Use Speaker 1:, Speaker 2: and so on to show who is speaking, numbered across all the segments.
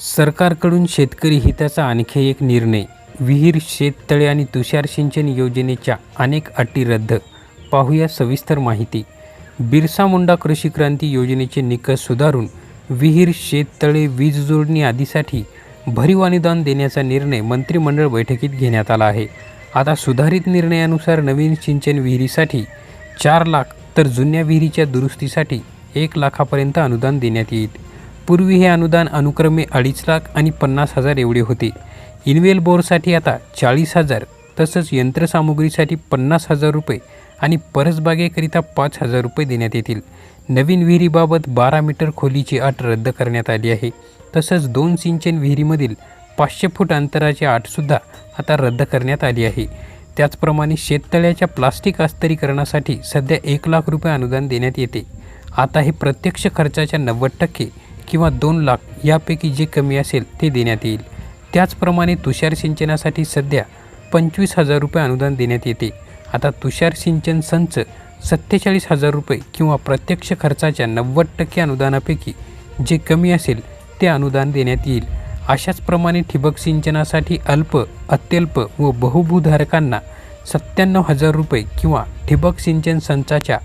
Speaker 1: सरकारकडून शेतकरी हिताचा आणखी एक निर्णय. विहीर शेततळे आणि तुषार सिंचन योजनेच्या अनेक अटी रद्द. पाहूया सविस्तर माहिती. बिरसा मुंडा कृषी क्रांती योजनेचे निकष सुधारून विहीर शेततळे वीज जोडणी आदीसाठी भरीव अनुदान देण्याचा निर्णय मंत्रिमंडळ बैठकीत घेण्यात आला आहे. आता सुधारित निर्णयानुसार नवीन सिंचन विहिरीसाठी चार लाख तर जुन्या विहिरीच्या दुरुस्तीसाठी एक लाखापर्यंत अनुदान देण्यात येईल. पूर्वी हे अनुदान अनुक्रमे अडीच लाख आणि पन्नास हजार एवढे होते. इनवेल बोरसाठी आता चाळीस हजार तसंच यंत्रसामुग्रीसाठी पन्नास हजार रुपये आणि परसबागेकरिता पाच हजार रुपये देण्यात येतील. नवीन विहिरीबाबत बारा मीटर खोलीची अट रद्द करण्यात आली आहे. तसंच दोन सिंचन विहिरीमधील पाचशे फूट अंतराची अटसुद्धा आता रद्द करण्यात आली आहे. त्याचप्रमाणे शेततळ्याच्या प्लास्टिक अस्तरीकरणासाठी सध्या एक लाख रुपये अनुदान देण्यात येते. आता हे प्रत्यक्ष खर्चाच्या नव्वद टक्के किंवा दोन लाख यापैकी जे कमी असेल ते देण्यात येईल. त्याचप्रमाणे तुषार सिंचनासाठी सध्या पंचवीस हजार रुपये अनुदान देण्यात येते. आता तुषार सिंचन संच सत्तेचाळीस हजार रुपये किंवा प्रत्यक्ष खर्चाच्या नव्वद टक्के अनुदानापैकी जे कमी असेल ते अनुदान देण्यात येईल. अशाच प्रमाणे ठिबक सिंचनासाठी अल्प अत्यल्प व बहुभूधारकांना सत्त्याण्णव हजार रुपये किंवा ठिबक सिंचन संचाच्या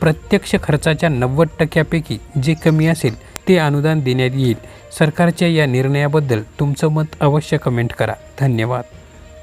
Speaker 1: प्रत्यक्ष खर्चाच्या नव्वद टक्क्यापैकी जे कमी असेल ते अनुदान देण्यात येईल. सरकारच्या या निर्णयाबद्दल तुमचं मत अवश्य कमेंट करा. धन्यवाद.